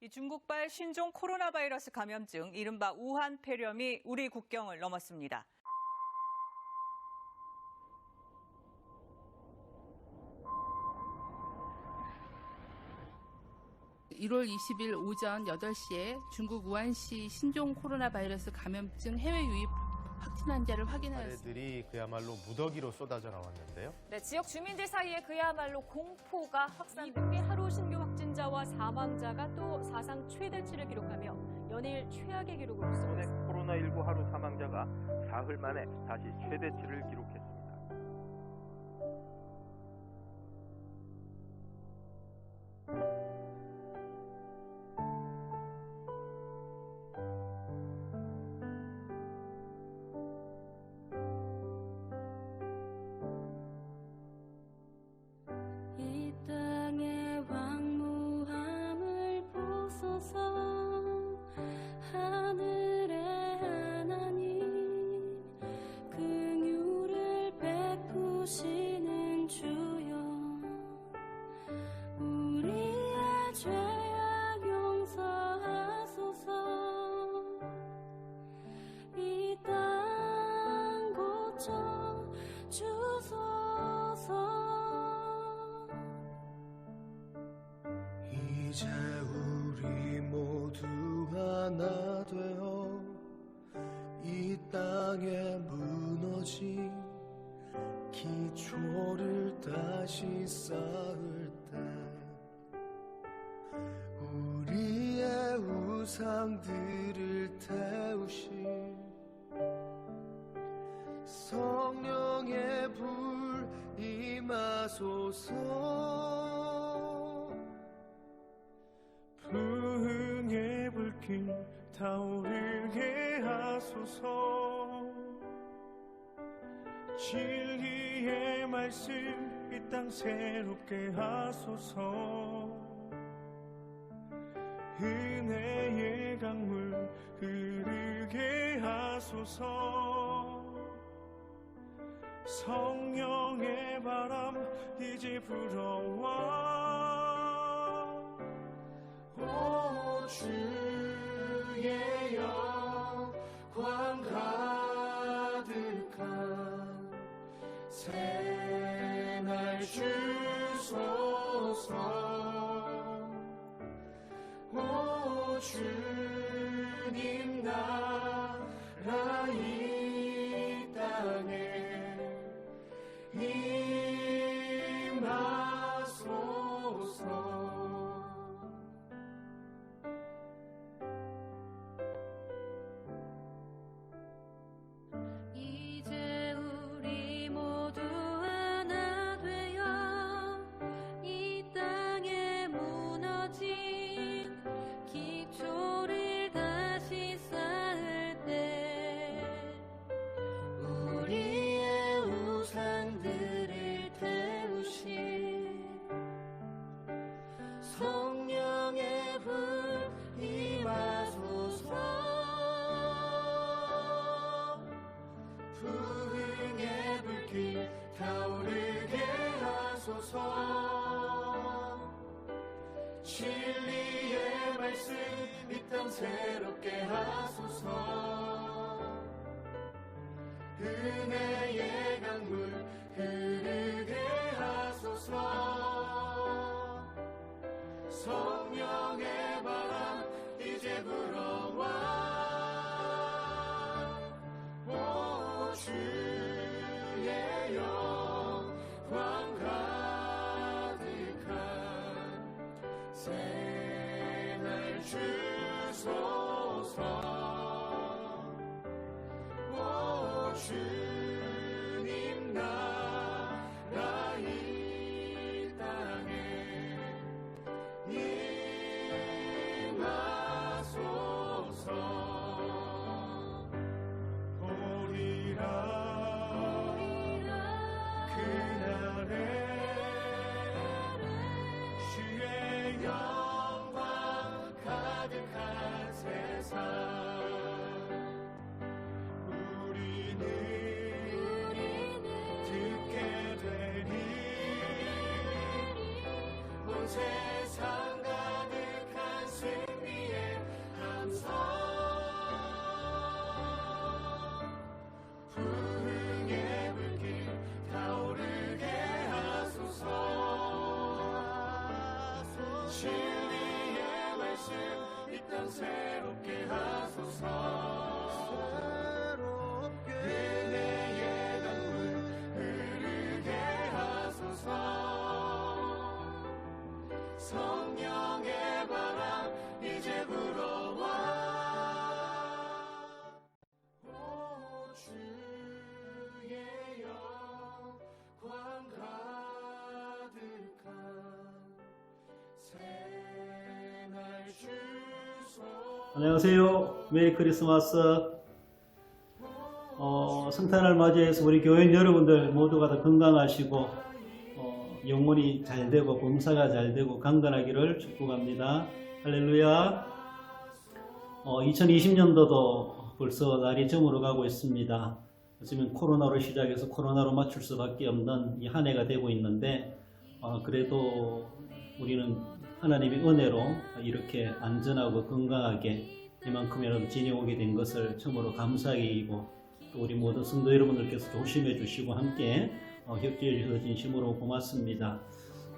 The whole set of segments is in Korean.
이 중국발 신종 코로나 바이러스 감염증 이른바 우한 폐렴이 우리 국경을 넘었습니다. 일 1월 20일 오전 8시에 중국 우한시 신종 코로나 바이러스 감염증 해외 유입 확진 환자를 확인하였습니다. 사례들이 그야말로 무더기로 쏟아져 나왔는데요. 네, 지역 주민들 사이에 그야말로 공포가 확산된 게 하루 신규 확진자와 사망자가 또 사상 최대치를 기록하며 연일 최악의 이번에 쓰고 코로나19 하루 사망자가 사흘 만에 다시 최대치를 기록했습니다. 이제 우리 모두 하나 되어 이 땅에 무너진 기초를 다시 쌓을 때 우리의 우상들을 태우신 성령의 불 임하소서 타오르게 하소서. 진리의 말씀 이 땅 새롭게 하소서. 은혜의 강물 흐르게 하소서. 성령의 바람 이제 불어와. 오 주 이땅 새롭게 하소서. 은혜의 강물 흐르게 하소서. 성령의 바람 이제 불어와. 오 주의 영 새롭게 하소서. 은혜의 강물 흐르게 하소서 안녕하세요. 메리 크리스마스. 어, 성탄을 맞이해서 우리 교인 여러분들 모두가 다 건강하시고 어, 영혼이 잘 되고 봉사가 잘 되고 강건하기를 축복합니다. 할렐루야. 어, 2020년도도 벌써 날이 저물어 가고 있습니다. 어쩌면 코로나로 시작해서 코로나로 맞출 수밖에 없는 이 한 해가 되고 있는데 어, 그래도 우리는 하나님의 은혜로 이렇게 안전하고 건강하게 이만큼이라도 지내오게 된 것을 참으로 감사하게 이고 또 우리 모든 성도 여러분들께서 조심해 주시고 함께 어, 협조해 주셔서 진심으로 고맙습니다.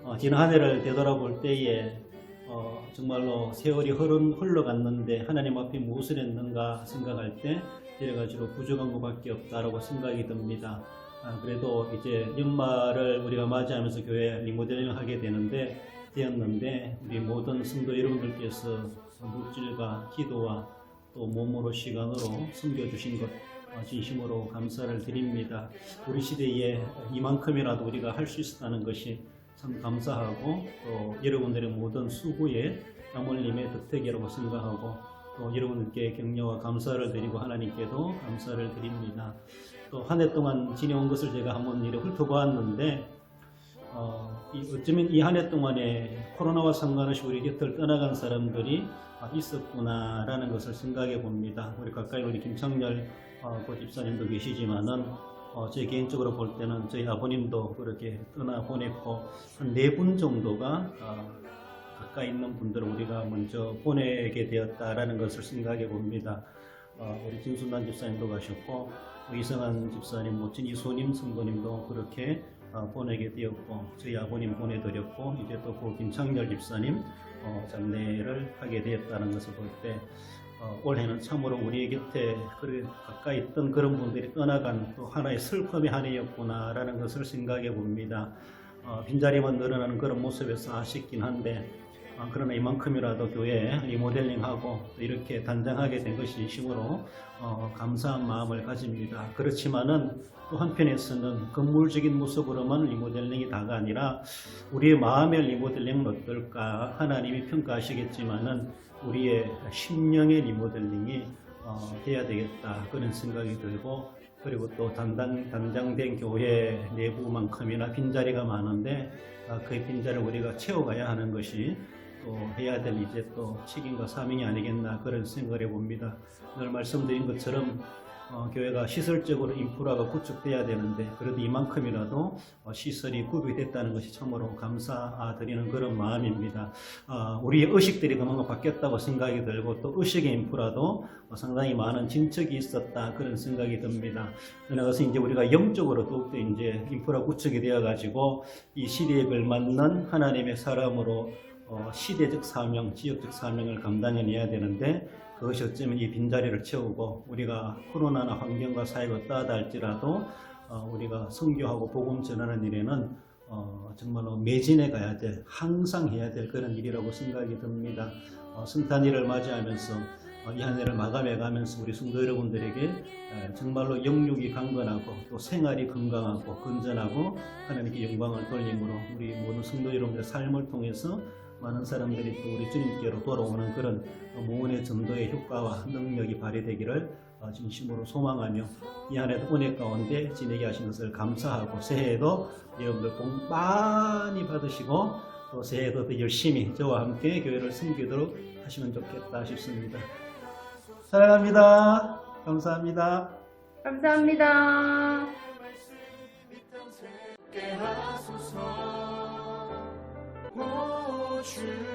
어, 지난 한 해를 되돌아볼 때에 어, 정말로 세월이 흐른, 흘러갔는데 하나님 앞에 무엇을 했는가 생각할 때 여러 가지로 부족한 것밖에 없다라고 생각이 듭니다. 아, 그래도 이제 연말을 우리가 맞이하면서 교회 리모델링을 하게 되는데 되었는데 우리 모든 성도 여러분들께서 물질과 기도와 또 몸으로 시간으로 섬겨주신 것 어, 진심으로 감사를 드립니다. 우리 시대에 이만큼이라도 우리가 할 수 있었다는 것이 참 감사하고 또 여러분들의 모든 수고에 남올림의 덕택이라고 생각하고 또 여러분들께 격려와 감사를 드리고 하나님께도 감사를 드립니다. 또 한 해 동안 지내온 것을 제가 한번 이렇게 훑어보았는데 어, 이- 어쩌면 이 한 해 동안에 코로나와 상관없이 우리 곁을 떠나간 사람들이 아, 있었구나라는 것을 생각해 봅니다. 우리 가까이 우리 김창렬 어, 고 집사님도 계시지만은 어, 제 개인적으로 볼 때는 저희 아버님도 그렇게 떠나 보냈고 한 네 분 정도가 어, 가까이 있는 분들을 우리가 먼저 보내게 되었다라는 것을 생각해 봅니다. 어, 우리 진순란 집사님도 가셨고 또 이성한 집사님, 모친 이소님 성도님도 그렇게 어, 보내게 되었고 저희 아버님 보내드렸고 이제 또 고 김창렬 집사님 어, 장례를 하게 되었다는 것을 볼때 어, 올해는 참으로 우리 곁에 그렇게 가까이 있던 그런 분들이 떠나간 또 하나의 슬픔의 한 해였구나라는 것을 생각해 봅니다. 어, 빈자리만 늘어나는 그런 모습에서 아쉽긴 한데 어, 그러나 이만큼이라도 교회 리모델링하고 또 이렇게 단장하게 된 것이 심으로 어, 감사한 마음을 가집니다. 그렇지만은 또 한편에서는 건물적인 모습으로만 리모델링이 다가 아니라 우리의 마음의 리모델링은 어떨까 하나님이 평가하시겠지만은 우리의 심령의 리모델링이 어, 돼야 되겠다 그런 생각이 들고 그리고 또 단단, 단장된 교회 내부만큼이나 빈자리가 많은데 아, 그 빈자리를 우리가 채워가야 하는 것이 또 해야 될 이제 또 책임과 사명이 아니겠나 그런 생각을 해봅니다. 오늘 말씀드린 것처럼 어, 교회가 시설적으로 인프라가 구축돼야 되는데 그래도 이만큼이라도 어, 시설이 구비됐다는 것이 참으로 감사드리는 그런 마음입니다. 어, 우리의 의식들이 그만큼 바뀌었다고 생각이 들고 또 의식의 인프라도 어, 상당히 많은 진척이 있었다 그런 생각이 듭니다. 그래서 이제 우리가 영적으로 더욱더 이제 인프라 구축이 되어 가지고 이 시대에 걸맞는 하나님의 사람으로 어, 시대적 사명, 지역적 사명을 감당해내야 되는데 그것이 어쩌면 이 빈자리를 채우고 우리가 코로나나 환경과 사회가 어떠하다 할지라도 어, 우리가 선교하고 복음 전하는 일에는 어, 정말로 매진해 가야 될, 항상 해야 될 그런 일이라고 생각이 듭니다. 어, 성탄일을 맞이하면서 어, 이한 해를 마감해 가면서 우리 성도 여러분들에게 에, 정말로 영육이 강건하고 또 생활이 건강하고 건전하고 하나님께 영광을 돌림으로 우리 모든 성도 여러분들의 삶을 통해서 많은 사람들이 또 우리 주님께로 돌아오는 그런 모은의 전도의 효과와 능력이 발휘되기를 어, 진심으로 소망하며 이한 해도 은혜 가운데 지내게 하신 것을 감사하고 새해에도 여러분들 복 많이 받으시고 또 새해에도 더 열심히 저와 함께 교회를 섬기도록 하시면 좋겠다 싶습니다. 사랑합니다. 감사합니다. 감사합니다. 함